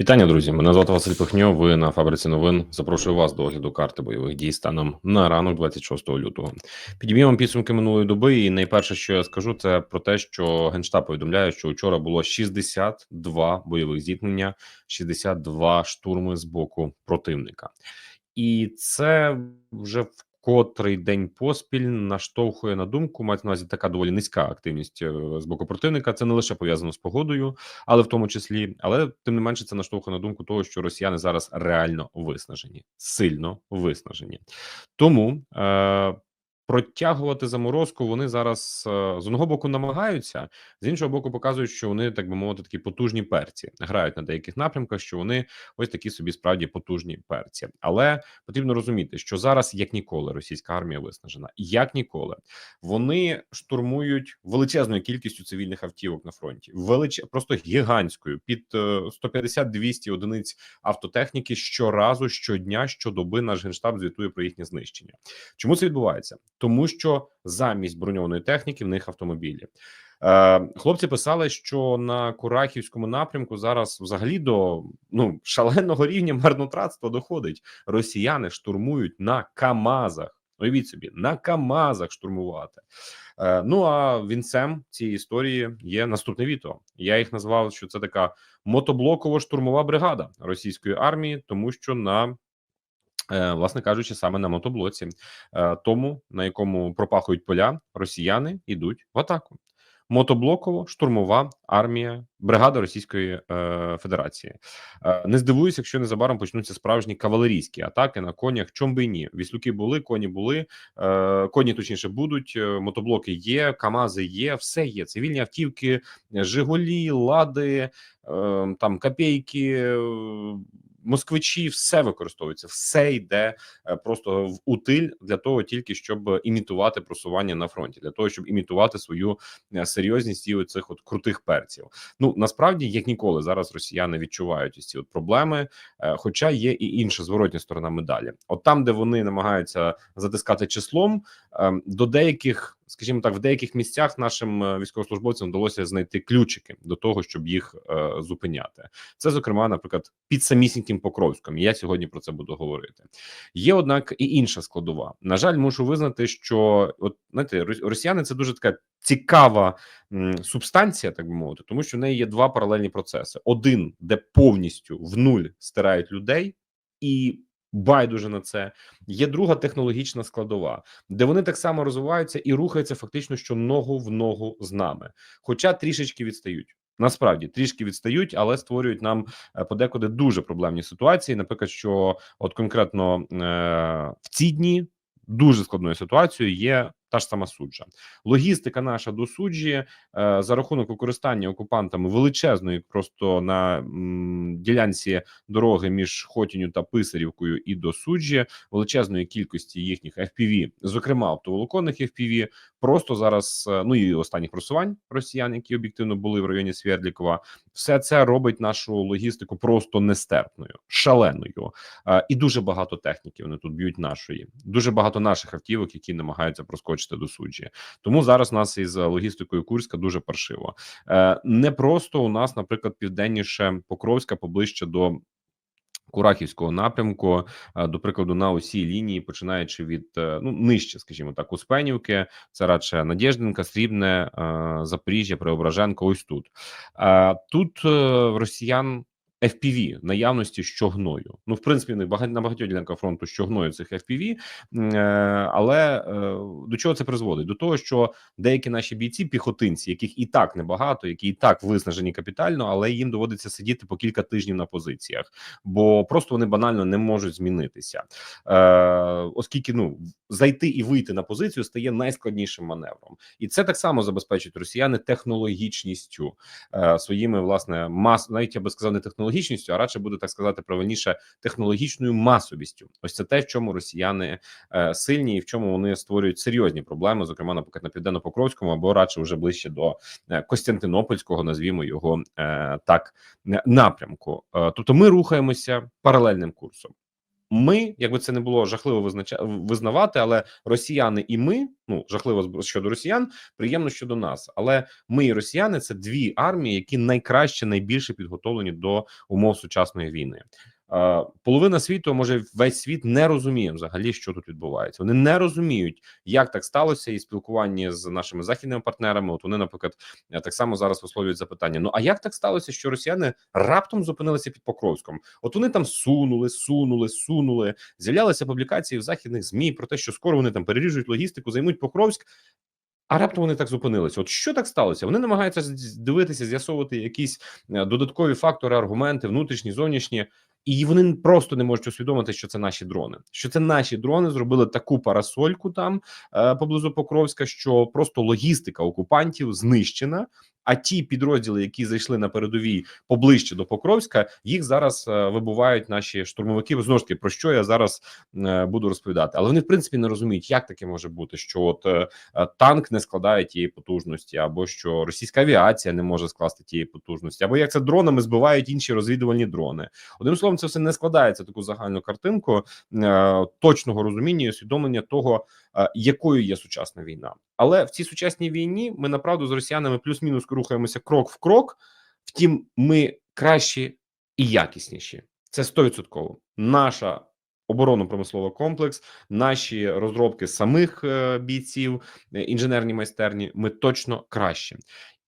Вітання, друзі. Мене звати Василь Пихньо. Ви на фабриці новин. Запрошую вас до огляду карти бойових дій станом на ранок 26 лютого. Підіб'ємо підсумки минулої доби. І найперше, що я скажу, це про те, що генштаб повідомляє, що вчора було 62 бойових зіткнення, 62 штурми з боку противника, і це вже в котрий день поспіль наштовхує на думку, мається на увазі така доволі низька активність е, з боку противника. Це не лише пов'язано з погодою, але в тому числі, але тим не менше, це наштовхує на думку того, що росіяни зараз реально виснажені, сильно виснажені. Тому е, протягувати заморозку вони зараз е, з одного боку намагаються, з іншого боку, показують, що вони так би мовити такі потужні перці грають на деяких напрямках. Що вони ось такі собі справді потужні перці, але потрібно розуміти, що зараз як ніколи російська армія виснажена, як ніколи вони штурмують величезною кількістю цивільних автівок на фронті, велич просто гігантською під е, 150-200 одиниць автотехніки щоразу, щодня, щодоби наш генштаб звітує про їхнє знищення. Чому це відбувається? Тому що замість броньованої техніки в них автомобілі. Е, хлопці писали, що на Курахівському напрямку зараз взагалі до ну шаленого рівня марнотратства доходить. Росіяни штурмують на Камазах. Уявіть собі, на Камазах штурмувати. Е, ну а вінцем цієї історії є наступне відео. Я їх назвав, що це така мотоблокова штурмова бригада російської армії, тому що на власне кажучи, саме на мотоблоці, е, тому на якому пропахують поля, росіяни йдуть в атаку. Мотоблоково штурмова армія бригада Російської е, Федерації. Е, не здивуюся, якщо незабаром почнуться справжні кавалерійські атаки на конях. Чом би ні? Віслюки були, коні були, е, коні точніше будуть. е, Мотоблоки є, Камази є, все є. Цивільні автівки, Жигулі, Лади, е, там копійки. Москвичі все використовується, все йде е, просто в утиль для того, тільки щоб імітувати просування на фронті, для того, щоб імітувати свою е, серйозність і оцих от крутих перців. Ну насправді, як ніколи, зараз росіяни відчувають ось ці от проблеми. е, Хоча є і інша зворотня сторона медалі. От там, де вони намагаються затискати числом, ем, до деяких. Скажімо так, в деяких місцях нашим е, військовослужбовцям вдалося знайти ключики до того, щоб їх е, зупиняти. Це, зокрема, наприклад, під самісіньким Покровськом. Я сьогодні про це буду говорити. Є, однак, і інша складова. На жаль, мушу визнати, що от знаєте, росіяни це дуже така цікава м, субстанція, так би мовити, тому що в неї є два паралельні процеси: один, де повністю в нуль стирають людей і. Байдуже на це є друга технологічна складова, де вони так само розвиваються і рухаються фактично що ногу в ногу з нами, хоча трішечки відстають. Насправді трішки відстають, але створюють нам е, подекуди дуже проблемні ситуації. Наприклад, що от конкретно е, в ці дні дуже складною ситуацією є та ж сама суджа. Логістика наша до суджі е, за рахунок використання окупантами величезної, просто на м, ділянці дороги між Хотінню та Писарівкою і до суджі, величезної кількості їхніх FPV, зокрема оптоволоконних FPV, просто зараз е, ну і останніх просувань росіян, які об'єктивно були в районі Свердлікова, все це робить нашу логістику просто нестерпною, шаленою. Е, І дуже багато техніки вони тут б'ють нашої. Дуже багато наших автівок, які намагаються проскочити до суджі. Тому зараз нас із логістикою Курська дуже паршиво. Е, Не просто у нас, наприклад, південніше Покровська поближче до. Курахівського напрямку, е, до прикладу, на усій лінії, починаючи від е, ну нижче, скажімо так, Успенівки, це радше Надєждинка, Срібне, е, Запоріжжя, Преображенко. Ось тут Е, тут е, росіян FPV наявності щогною. Ну, в принципі, не багать на багатьох ділянках фронту щогною цих FPV, е, але е, до чого це призводить? До того, що деякі наші бійці, піхотинці, яких і так небагато, які і так виснажені капітально, але їм доводиться сидіти по кілька тижнів на позиціях, бо просто вони банально не можуть змінитися, е, оскільки ну зайти і вийти на позицію стає найскладнішим маневром, і це так само забезпечують росіяни технологічністю своїми власне мас, навіть я би сказав, не технологічністю, а радше буде так сказати правильніше технологічною масовістю. Ось це те, в чому росіяни е, сильні, і в чому вони створюють серйозні проблеми, зокрема, наприклад, на південно-покровському або радше вже ближче до е, Костянтинопольського, назвімо його е, так, напрямку. Тобто, ми рухаємося паралельним курсом. Ми, якби це не було жахливо визнача... визнавати, але росіяни і ми, ну жахливо щодо росіян, приємно щодо нас. Але ми і росіяни це дві армії, які найкраще найбільше підготовлені до умов сучасної війни. Половина світу, може весь світ не розуміє взагалі, що тут відбувається. Вони не розуміють, як так сталося, і спілкування з нашими західними партнерами. От вони, наприклад, так само зараз висловлюють запитання: ну а як так сталося, що росіяни раптом зупинилися під Покровськом? От вони там сунули, сунули, сунули. З'являлися публікації в західних змі про те, що скоро вони там переріжуть логістику, займуть Покровськ. А раптом вони так зупинилися. От що так сталося? Вони намагаються дивитися, з'ясовувати якісь е, додаткові фактори, аргументи, внутрішні, зовнішні. І вони просто не можуть усвідомити, що це наші дрони. Що це наші дрони зробили таку парасольку там е, поблизу Покровська, що просто логістика окупантів знищена. А ті підрозділи, які зайшли на передовій поближче до Покровська, їх зараз е, вибувають наші штурмовики. Знову ж таки, про що я зараз е, буду розповідати, але вони в принципі не розуміють, як таке може бути, що от танк не складає тієї потужності, або що російська авіація не може скласти тієї потужності, або як це дронами збивають інші розвідувальні дрони. Одним словом, це все не складається таку загальну картинку е, точного розуміння і усвідомлення того, е, якою є сучасна війна. Але в цій сучасній війні ми направду з росіянами плюс-мінус рухаємося крок в крок. Втім, ми кращі і якісніші. Це 100%. Наша оборонно-промисловий комплекс, наші розробки самих е, бійців, інженерні майстерні. Ми точно кращі.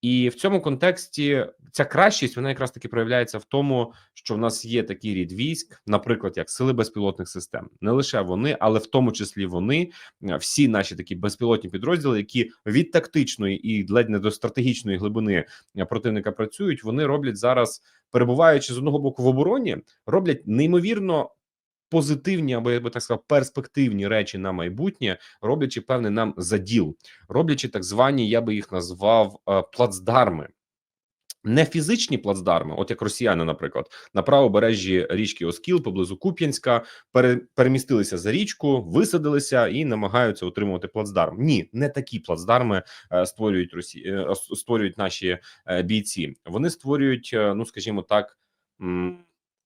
І в цьому контексті ця кращість вона якраз таки проявляється в тому, що в нас є такий рід військ, наприклад, як сили безпілотних систем, не лише вони, але в тому числі вони, е, всі наші такі безпілотні підрозділи, які від тактичної і ледь не до стратегічної глибини е, противника працюють. Вони роблять зараз, перебуваючи з одного боку в обороні, роблять неймовірно позитивні або я би так сказав, перспективні речі на майбутнє, роблячи певний нам заділ, роблячи так звані, я би їх назвав е, плацдарми. Не фізичні плацдарми, от як росіяни, наприклад, на правобережжі річки Оскіл поблизу Куп'янська, пере, перемістилися за річку, висадилися і намагаються отримувати плацдарм. Ні, не такі плацдарми е, створюють Росі... Е, створюють наші бійці. Вони створюють, ну скажімо так.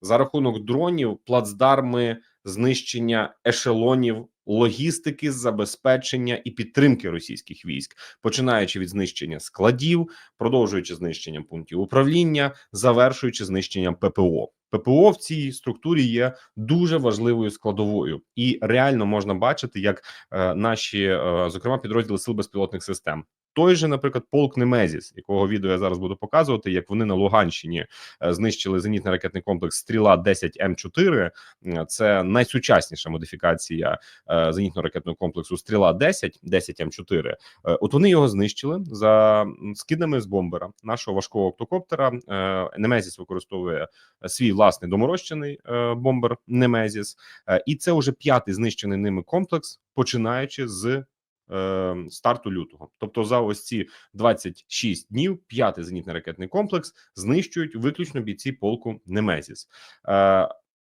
За рахунок дронів, плацдарми, знищення ешелонів, логістики, забезпечення і підтримки російських військ, починаючи від знищення складів, продовжуючи знищенням пунктів управління, завершуючи знищенням ППО. ППО в цій структурі є дуже важливою складовою, і реально можна бачити, як е, наші, е, зокрема, підрозділи сил безпілотних систем. Той же, наприклад, полк Немезіс, якого відео я зараз буду показувати, як вони на Луганщині е, знищили зенітний ракетний комплекс Стріла 10 М 4 Це найсучасніша модифікація зенітно-ракетного комплексу Стріла 10 10 М 4 е, От вони його знищили за скидами з бомбера нашого важкого октокоптера. Немезіс використовує свій власний доморощений бомбер Немезіс, і це вже п'ятий знищений ними комплекс, починаючи з е, старту лютого. Тобто, за ось ці 26 днів п'ятий зенітно-ракетний комплекс знищують виключно бійці полку Немезіс.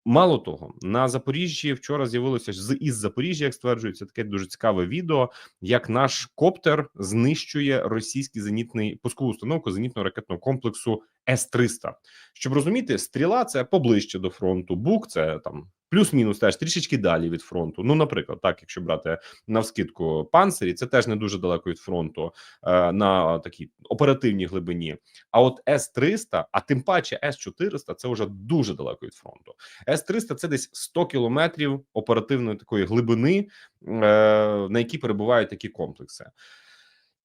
Мало того, на Запоріжжі вчора з'явилося з із Запоріжжя, як стверджується, таке дуже цікаве відео, як наш коптер знищує російський зенітний пускову установку зенітного ракетного комплексу С 300 Щоб розуміти, стріла це поближче до фронту, бук це там плюс-мінус теж трішечки далі від фронту. Ну, наприклад, так, якщо брати навскидку панцирі, це теж не дуже далеко від фронту е, на такій оперативній глибині. А от С 300 а тим паче С 400 це вже дуже далеко від фронту. С 300 це десь 100 кілометрів оперативної такої глибини, е, на якій перебувають такі комплекси.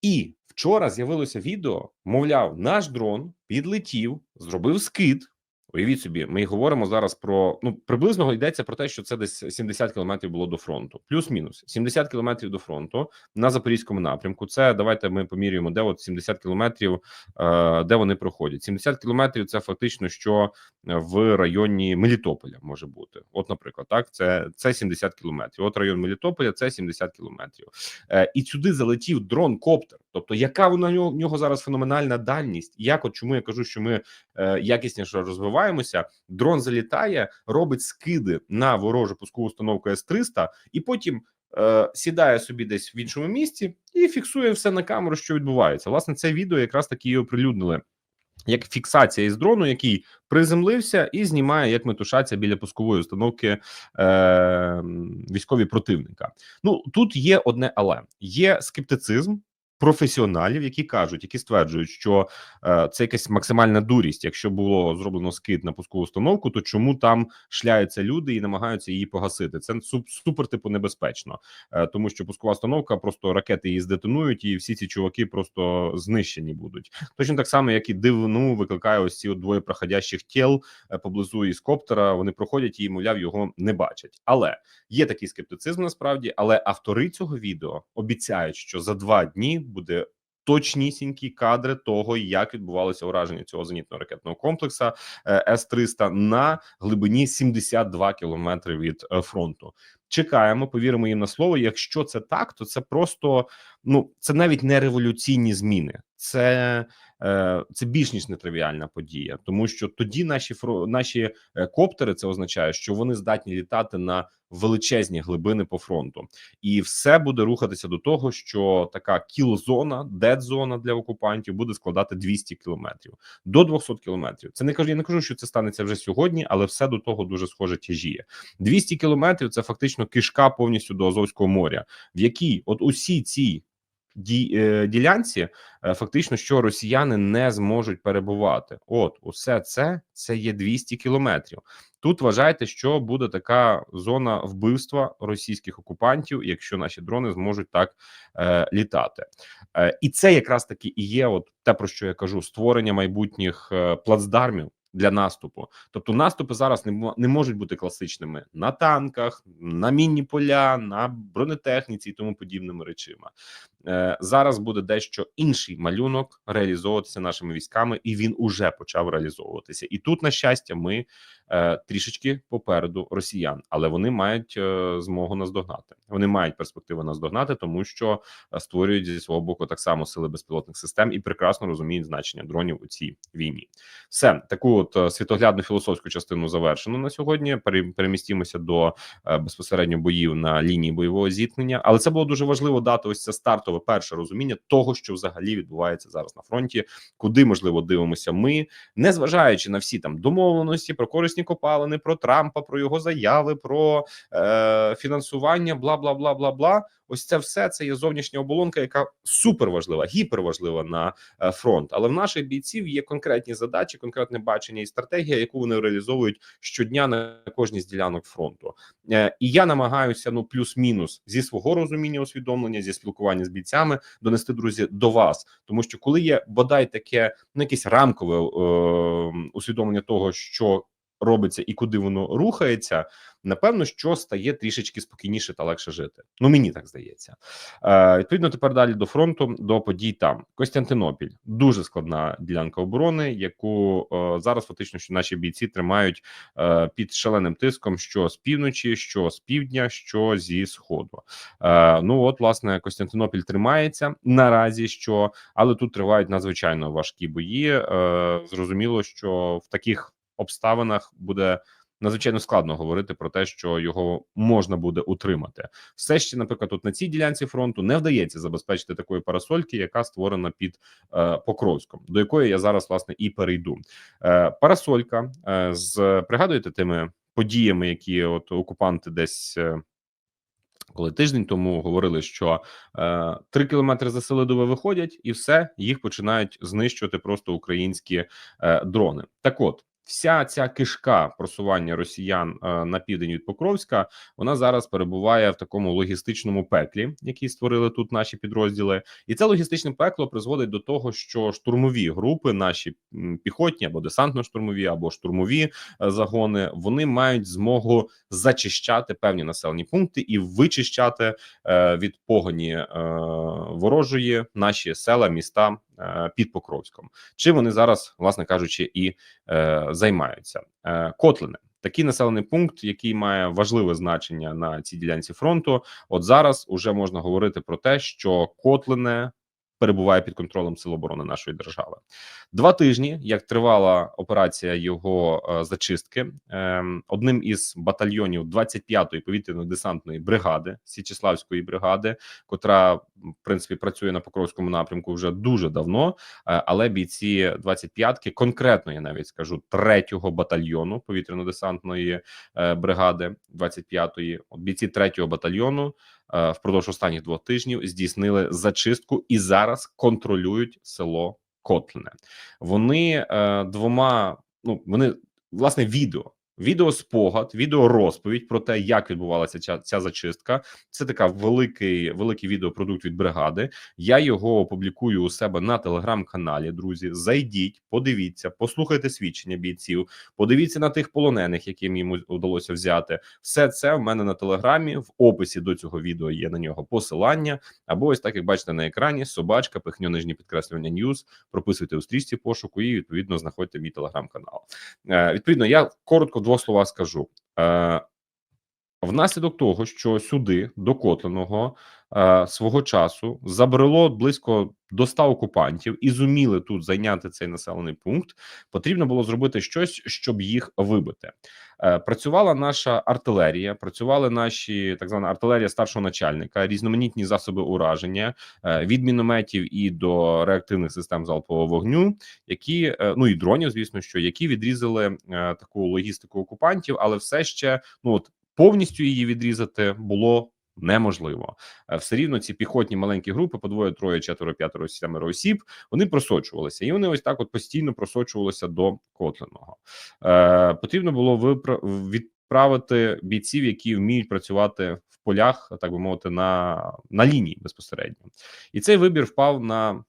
І вчора з'явилося відео, мовляв, наш дрон підлетів, зробив скид. Уявіть собі, ми говоримо зараз про ну приблизно йдеться про те, що це десь 70 кілометрів було до фронту, плюс-мінус 70 кілометрів до фронту на запорізькому напрямку. Це давайте ми помірюємо, де от 70 кілометрів, е, де вони проходять. 70 кілометрів це фактично що в районі Мелітополя може бути. От, наприклад, так це це 70 кілометрів. От район Мелітополя це 70 кілометрів, е, і сюди залетів дрон коптер. Тобто, яка вона нього, нього зараз феноменальна дальність? Як от чому я кажу, що ми е, якісніше розвиваємося? Дрон залітає, робить скиди на ворожу пускову установку С 300 і потім. Е, сідає собі десь в іншому місці і фіксує все на камеру, що відбувається. Власне, це відео якраз таки і оприлюднили Як фіксація із дрону, який приземлився і знімає, як метушаться біля пускової установки е, військові противника. Ну тут є одне, але є скептицизм професіоналів, які кажуть, які стверджують, що е, це якась максимальна дурість. Якщо було зроблено скид на пускову установку, то чому там шляються люди і намагаються її погасити? Це суп, супер типу небезпечно, е, тому що пускова установка просто ракети її здетонують, і всі ці чуваки просто знищені будуть. Точно так само, як і дивну викликає ось ці двоє проходящих тіл е, поблизу із коптера. Вони проходять і, мовляв, його не бачать. Але є такий скептицизм насправді. Але автори цього відео обіцяють, що за два дні буде. Точнісінькі кадри того, як відбувалося ураження цього зенітно ракетного комплексу С 300 на глибині 72 кілометри від е, фронту. Чекаємо, повіримо їм на слово. Якщо це так, то це просто ну це навіть не революційні зміни, це е, це більш ніж нетривіальна подія, тому що тоді наші наші е, коптери це означає, що вони здатні літати на величезні глибини по фронту, і все буде рухатися до того, що така кіл-зона, дед-зона для окупантів буде складати 200 кілометрів до 200 кілометрів. Це не кажу, я не кажу, що це станеться вже сьогодні, але все до того дуже схоже тяжіє. 200 кілометрів це фактично кишка повністю до Азовського моря, в якій от усі ці е, ділянці е, фактично, що росіяни не зможуть перебувати. От усе це це є 200 кілометрів. Тут вважайте, що буде така зона вбивства російських окупантів, якщо наші дрони зможуть так е, літати, е, і це якраз таки і є, от те про що я кажу: створення майбутніх е, плацдармів для наступу. Тобто, наступи зараз не не можуть бути класичними на танках, на мінні поля, на бронетехніці і тому подібними речима. Е, Зараз буде дещо інший малюнок реалізовуватися нашими військами, і він уже почав реалізовуватися. І тут, на щастя, ми е, трішечки попереду росіян, але вони мають е, змогу наздогнати. Вони мають перспективу наздогнати, тому що створюють зі свого боку так само сили безпілотних систем і прекрасно розуміють значення дронів у цій війні. Все таку от світоглядну філософську частину завершено на сьогодні. перемістимося до безпосередньо боїв на лінії бойового зіткнення, але це було дуже важливо дати ось це стартове перше розуміння того, що взагалі відбувається зараз на фронті, куди можливо дивимося. Ми не зважаючи на всі там домовленості про корисні копалини, про Трампа, про його заяви, про е, фінансування, бла бла бла бла бла. Ось це все це є зовнішня оболонка, яка супер важлива, гіперважлива на е, фронт. Але в наших бійців є конкретні задачі, конкретне бачення і стратегія, яку вони реалізовують щодня на кожній з ділянок фронту. Е, і я намагаюся ну плюс-мінус зі свого розуміння, усвідомлення, зі спілкування з донести друзі до вас, тому що коли є бодай таке ну якесь рамкове е, усвідомлення того, що робиться і куди воно рухається, напевно, що стає трішечки спокійніше та легше жити. Ну мені так здається. Е, Відповідно, тепер далі до фронту до подій там Костянтинопіль дуже складна ділянка оборони, яку е, зараз фактично що наші бійці тримають е, під шаленим тиском, що з півночі, що з півдня, що зі сходу. Е, Ну от власне Костянтинопіль тримається наразі, що але тут тривають надзвичайно важкі бої. Е, Зрозуміло, що в таких обставинах буде надзвичайно складно говорити про те, що його можна буде утримати. Все ще, наприклад, тут на цій ділянці фронту не вдається забезпечити такої парасольки, яка створена під е, Покровськом, до якої я зараз власне і перейду. Е, Парасолька е, з пригадуєте тими подіями, які от окупанти десь. Е, коли тиждень тому говорили, що е, три кілометри за Селидове виходять, і все їх починають знищувати просто українські е, дрони. Так, от вся ця кишка просування росіян е, на південь від Покровська вона зараз перебуває в такому логістичному пеклі, який створили тут наші підрозділи, і це логістичне пекло призводить до того, що штурмові групи, наші піхотні або десантно-штурмові, або штурмові е, загони, вони мають змогу зачищати певні населені пункти і вичищати е, від погоні ворожої наші села, міста під Покровськом. Чи вони зараз, власне кажучи, і е, займаються е, Котлини. Такий населений пункт, який має важливе значення на цій ділянці фронту. От зараз уже можна говорити про те, що Котлине перебуває під контролем Сил оборони нашої держави. Два тижні, як тривала операція його е, зачистки, е, одним із батальйонів 25-ї повітряно-десантної бригади Січеславської бригади, котра в принципі працює на Покровському напрямку вже дуже давно. Е, але бійці 25-ки, конкретно я навіть скажу 3-го батальйону повітряно-десантної е, бригади 25-ї, от бійці 3-го батальйону впродовж останніх двох тижнів здійснили зачистку і зараз контролюють село Котлине. Вони е, двома, ну вони власне відео. Відеоспогад, відеорозповідь про те, як відбувалася ця, ця зачистка. Це така великий великий відеопродукт від бригади. Я його опублікую у себе на телеграм-каналі. Друзі, зайдіть, подивіться, послухайте свідчення бійців, подивіться на тих полонених, яким йому вдалося взяти. Все це в мене на телеграмі. В описі до цього відео є на нього посилання. Або ось так як бачите на екрані, собачка, пихньо нижнє підкреслювання Ньюз. Прописуйте у стрічці пошуку і відповідно знаходьте мій телеграм-канал. Е, відповідно, я коротко двох слова скажу. Е, Внаслідок того, що сюди до Котленого свого часу забрело близько до 100 окупантів і зуміли тут зайняти цей населений пункт, потрібно було зробити щось, щоб їх вибити. Е, працювала наша артилерія, працювали наші так звана артилерія старшого начальника, різноманітні засоби ураження е, від мінометів і до реактивних систем залпового вогню, які е, ну і дронів, звісно, що які відрізали е, таку логістику окупантів, але все ще ну от повністю її відрізати було неможливо. Е, Все рівно ці піхотні маленькі групи по двоє, троє, четверо, п'ятеро, сімеро осіб. Вони просочувалися, і вони ось так от постійно просочувалися до Котленого. Е, Потрібно було випра... відправити бійців, які вміють працювати в полях, так би мовити, на, на лінії безпосередньо. І цей вибір впав на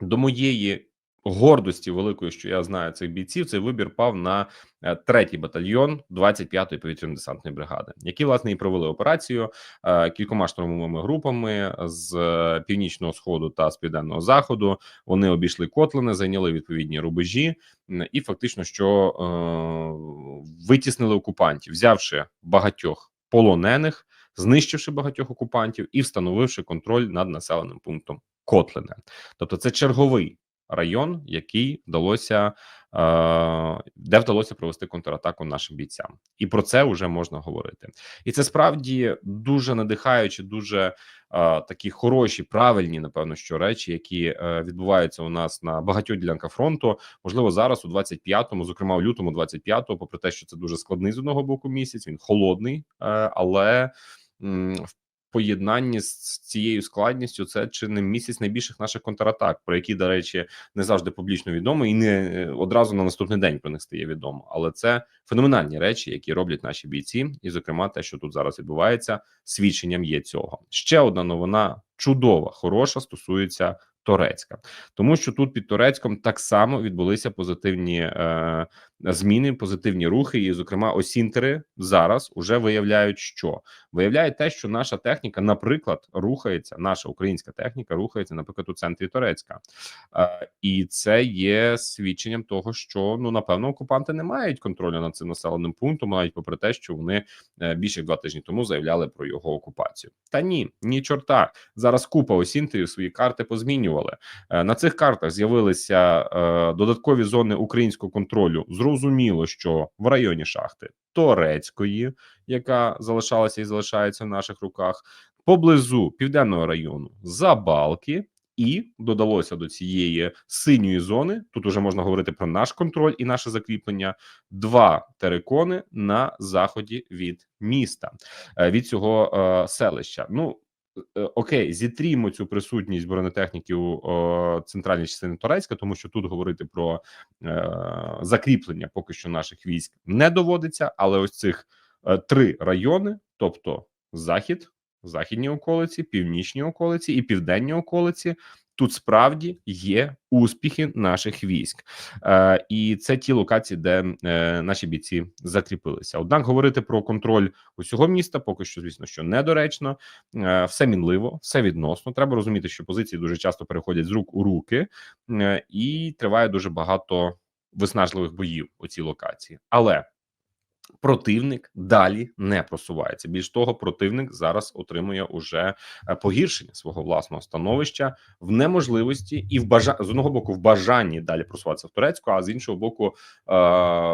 до моєї гордості великої, що я знаю цих бійців. Цей вибір пав на е, третій батальйон 25-ї повітряно-десантної бригади, які власне і провели операцію е, кількома штурмовими групами з е, північного сходу та з південного заходу. Вони обійшли котлини, зайняли відповідні рубежі, і фактично, що витіснили окупантів, взявши багатьох полонених, знищивши багатьох окупантів і встановивши контроль над населеним пунктом Котлине. Тобто, це черговий район, який вдалося е, де вдалося провести контратаку нашим бійцям, і про це вже можна говорити. І це справді дуже надихаючі, дуже е, такі хороші, правильні, напевно, що речі, які е, відбуваються у нас на багатьох ділянках фронту. Можливо, зараз у 25-му, зокрема у лютому, 25-го, попри те, що це дуже складний з одного боку місяць, він холодний, але в поєднанні з цією складністю це чи не місяць найбільших наших контратак, про які, до речі, не завжди публічно відомо, і не е, одразу на наступний день про них стає відомо. Але це феноменальні речі, які роблять наші бійці, і, зокрема, те, що тут зараз відбувається, свідченням є цього. Ще одна новина чудова, хороша, стосується. Торецька, тому що тут під Торецьком так само відбулися позитивні е, зміни, позитивні рухи, і, зокрема, осінтери зараз уже виявляють, що виявляють те, що наша техніка, наприклад, рухається. Наша українська техніка рухається, наприклад, у центрі Торецька, е, і це є свідченням того, що ну напевно окупанти не мають контролю над цим населеним пунктом, навіть попри те, що вони е, більше як два тижні тому заявляли про його окупацію. Та ні, ні, чорта зараз купа осінтерів свої карти позмінювали. Е, На цих картах з'явилися е, додаткові зони українського контролю. Зрозуміло, що в районі шахти Торецької, яка залишалася і залишається в наших руках, поблизу південного району Забалки. І додалося до цієї синьої зони. Тут уже можна говорити про наш контроль і наше закріплення. Два терикони на заході від міста е, від цього е, селища. Ну окей, зітрімо цю присутність бронетехніки у е, центральній частині Турецька, тому що тут говорити про е, закріплення поки що наших військ не доводиться. Але ось цих е, три райони, тобто захід, західні околиці, північні околиці і південні околиці. Тут справді є успіхи наших військ, е, і це ті локації, де е, наші бійці закріпилися. Однак говорити про контроль усього міста поки що, звісно, що недоречно, е, все мінливо, все відносно. Треба розуміти, що позиції дуже часто переходять з рук у руки, е, і триває дуже багато виснажливих боїв у цій локації. Але Противник далі не просувається. Більш того, противник зараз отримує уже е, погіршення свого власного становища в неможливості і в бажа з одного боку в бажанні далі просуватися в Турецьку, а з іншого боку, е,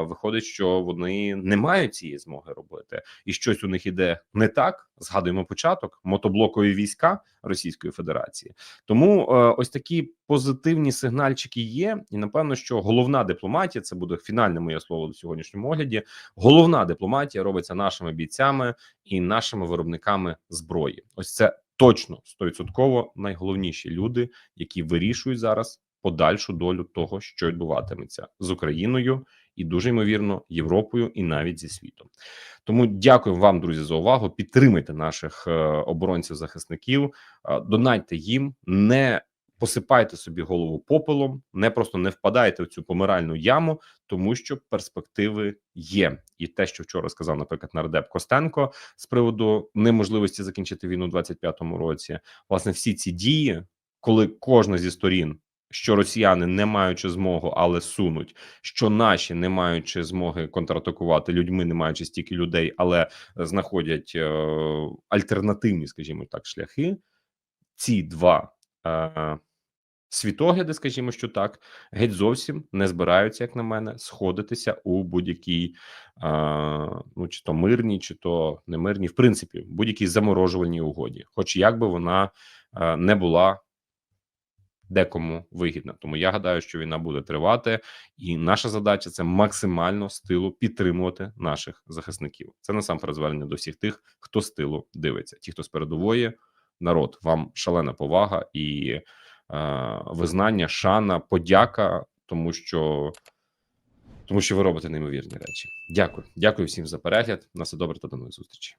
виходить, що вони не мають цієї змоги робити, і щось у них іде не так. Згадуємо початок мотоблокові війська Російської Федерації. Тому е, ось такі позитивні сигнальчики є, і напевно, що головна дипломатія це буде фінальне моє слово до сьогоднішньому огляді. Головна дипломатія робиться нашими бійцями і нашими виробниками зброї. Ось це точно стовідсотково найголовніші люди, які вирішують зараз подальшу долю того, що відбуватиметься з Україною, і дуже ймовірно Європою, і навіть зі світом. Тому дякую вам, друзі, за увагу. Підтримайте наших е, оборонців захисників, е, донайте їм, не посипайте собі голову попелом, не просто не впадайте в цю помиральну яму, тому що перспективи є. І те, що вчора сказав, наприклад, нардеп Костенко з приводу неможливості закінчити війну у 25-му році, власне, всі ці дії, коли кожна зі сторін. Що росіяни не маючи змогу, але сунуть, що наші не маючи змоги контратакувати людьми, не маючи стільки людей, але знаходять е, альтернативні, скажімо так, шляхи. Ці два е, світогляди, скажімо, що так, геть зовсім не збираються, як на мене, сходитися у будь-якій, ну чи то мирній, чи то не мирній, в принципі, будь-якій заморожувальній угоді, хоч як би вона е, не була декому вигідна. Тому я гадаю, що війна буде тривати, і наша задача це максимально з підтримувати наших захисників. Це насамперед звернення до всіх тих, хто з тилу дивиться. Ті, хто з передової, народ, вам шалена повага і визнання, шана, подяка, тому що. Тому що ви робите неймовірні речі. Дякую, дякую всім за перегляд. На все добре та до нових зустрічей.